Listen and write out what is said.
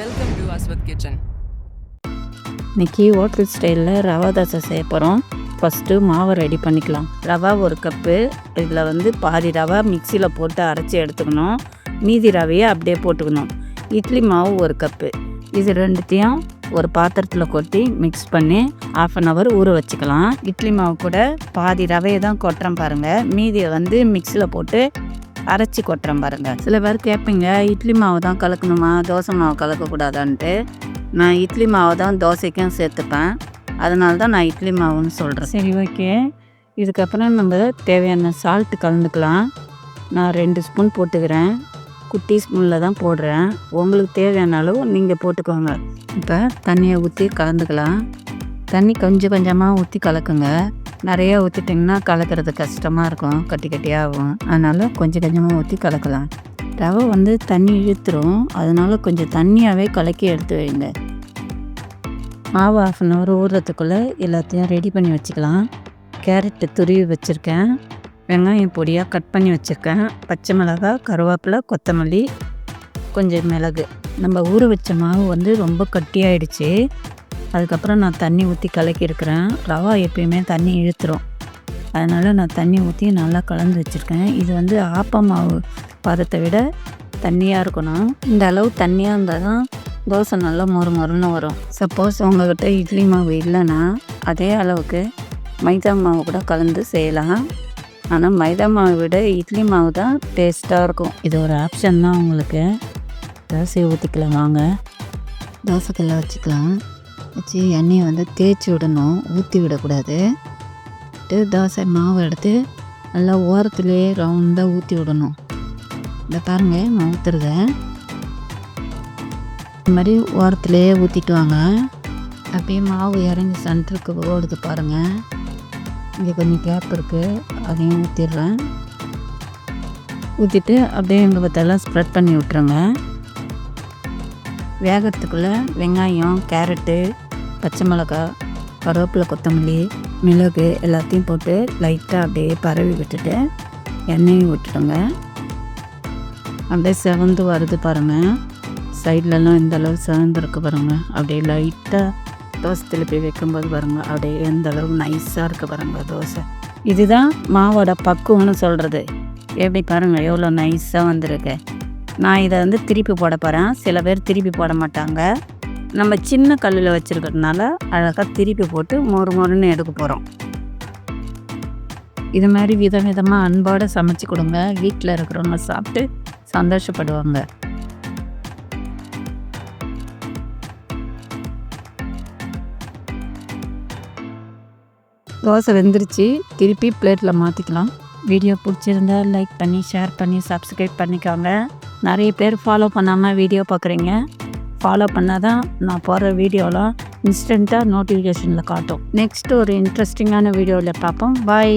Welcome to Ashwath kitchen இன்றைக்கி hotel ஸ்டைலில் ரவா தோசை செய்ய போகிறோம் ஃபஸ்ட்டு மாவை ரெடி பண்ணிக்கலாம். ரவா ஒரு கப்பு இதில் வந்து பாதி ரவா மிக்சியில் போட்டு அரைச்சி எடுத்துக்கணும். மீதி ரவையை அப்படியே போட்டுக்கணும். இட்லி மாவு ஒரு கப்பு இது ரெண்டுத்தையும் ஒரு பாத்திரத்தில் கொட்டி மிக்ஸ் பண்ணி ஆஃப் அன் ஹவர் ஊற வச்சுக்கலாம். இட்லி மாவு கூட பாதி ரவையை தான் கொட்டுறேன் பாருங்கள் மீதியை வந்து மிக்சியில் போட்டு அரைச்சி கொட்டுறேன் பாருங்கள் சில பேர் கேட்பீங்க இட்லி மாவு தான் கலக்கணுமா? தோசை மாவு கலக்கக்கூடாதான்ட்டு. நான் இட்லி மாவை தான் தோசைக்கும் சேர்த்துப்பேன். அதனால தான் நான் இட்லி மாவுன்னு சொல்கிறேன் சரி ஓகே. இதுக்கப்புறம் நம்ம தேவையான சால்ட்டு கலந்துக்கலாம். நான் ரெண்டு ஸ்பூன் போட்டுக்கிறேன். குட்டி ஸ்பூனில் தான் போடுறேன். உங்களுக்கு தேவையான அளவு நீங்கள் போட்டுக்கோங்க. இப்போ தண்ணியை ஊற்றி கலந்துக்கலாம். தண்ணி கொஞ்சம் கொஞ்சமாக ஊற்றி கலக்குங்க. நிறையா ஊற்றிட்டிங்கன்னா கலக்கிறது கஷ்டமாக இருக்கும் கட்டி கட்டியாகும் அதனால் கொஞ்சம் கொஞ்சமாக ஊற்றி கலக்கலாம். ரவை வந்து தண்ணி இழுத்துரும். அதனால் கொஞ்சம் தண்ணியாகவே கலக்கி எடுத்து வைங்க. மாவு ஆஃப் அன் ஹவர் ஊறுறதுக்குள்ளே எல்லாத்தையும் ரெடி பண்ணி வச்சுக்கலாம். கேரட்டு துருவி வச்சுருக்கேன். வெங்காயம் பொடியாக கட் பண்ணி வச்சுருக்கேன். பச்சை மிளகா கருவேப்பிலை கொத்தமல்லி கொஞ்சம் மிளகு. நம்ம ஊற வச்ச மாவு வந்து ரொம்ப கட்டியாயிடுச்சு. அதுக்கப்புறம் நான் தண்ணி ஊற்றி கலக்கியிருக்கிறேன். ரவா எப்பயுமே தண்ணி இழுத்துரும். அதனால் நான் தண்ணி ஊற்றி நல்லா கலந்து வச்சுருக்கேன். இது வந்து ஆப்ப மாவு பதத்தை விட தண்ணியாக இருக்கணும். இந்த அளவு தண்ணியாக இருந்தால் தான் தோசை நல்லா மொறு மொறுன்னு வரும். சப்போஸ் உங்கள்கிட்ட இட்லி மாவு இல்லைன்னா அதே அளவுக்கு மைதா மாவு கூட கலந்து செய்யலாம். ஆனால் மைதா மாவை விட இட்லி மாவு தான் டேஸ்ட்டாக இருக்கும். இது ஒரு ஆப்ஷன் தான் உங்களுக்கு. தோசையை ஊற்றிக்கலாம் வாங்க. தோசைக்கல்ல வச்சுக்கலாம். வச்சு எண்ணெயை வந்து தேய்ச்சி விடணும். ஊற்றி விடக்கூடாது. தோசை மாவு எடுத்து நல்லா ஓரத்துலேயே ரவுண்டாக ஊற்றி விடணும். இந்த பாருங்கள் நான் ஊற்றுறத இந்த மாதிரி ஓரத்துலேயே ஊற்றிட்டு வாங்க. அப்படியே மாவு இறங்கி சென்டருக்கு ஓடுது பாருங்கள் இங்கே கொஞ்சம் கேப் இருக்குது அதையும் ஊற்றிடுறேன் ஊற்றிட்டு அப்படியே எங்கள் பத்தெல்லாம் ஸ்ப்ரெட் பண்ணி விட்ருங்க வேகத்துக்குள்ளே வெங்காயம் கேரட்டு பச்சை மிளகாய் கருவேப்பிலை கொத்தமல்லி மிளகு எல்லாத்தையும் போட்டு லைட்டாக அப்படியே பரவி விட்டுட்டு எண்ணெயும் விட்டுடுங்க. அப்படியே செவந்து வருது பாருங்கள் சைட்லலாம் இந்த அளவு செவந்துருக்கு பாருங்கள் அப்படியே லைட்டாக தோசை திருப்பி வைக்கும்போது பாருங்கள் அப்படியே எந்த அளவு நைஸாக இருக்குது பாருங்கள் தோசை. இதுதான் மாவோட பக்குவம்னு சொல்கிறது எப்படி பாருங்கள் எவ்வளோ நைஸாக வந்திருக்கு. நான் இதை வந்து திருப்பி போட போகிறேன் சில பேர் திருப்பி போட மாட்டாங்க. நம்ம சின்ன கல்லில் வச்சுருக்கிறதுனால அழகாக திருப்பி போட்டு மொறு மொறுன்னு எடுக்க போகிறோம் இது மாதிரி விதவிதமாக அன்போடு சமைச்சு கொடுங்க. வீட்டில் இருக்கிறவங்க சாப்பிட்டு சந்தோஷப்படுவாங்க. தோசை வெந்துருச்சு. திருப்பி பிளேட்டில் மாற்றிக்கலாம் வீடியோ பிடிச்சிருந்தா லைக் பண்ணி ஷேர் பண்ணி சப்ஸ்கிரைப் பண்ணிக்கோங்க. நிறைய பேர் ஃபாலோ பண்ணாமல் வீடியோ பார்க்குறீங்க. ஃபாலோ பண்ணால் தான் நான் போடுற வீடியோலாம் இன்ஸ்டண்ட்டாக நோட்டிஃபிகேஷனில் காட்டும். நெக்ஸ்ட் ஒரு இன்ட்ரெஸ்டிங்கான வீடியோவில் பார்ப்போம். பாய்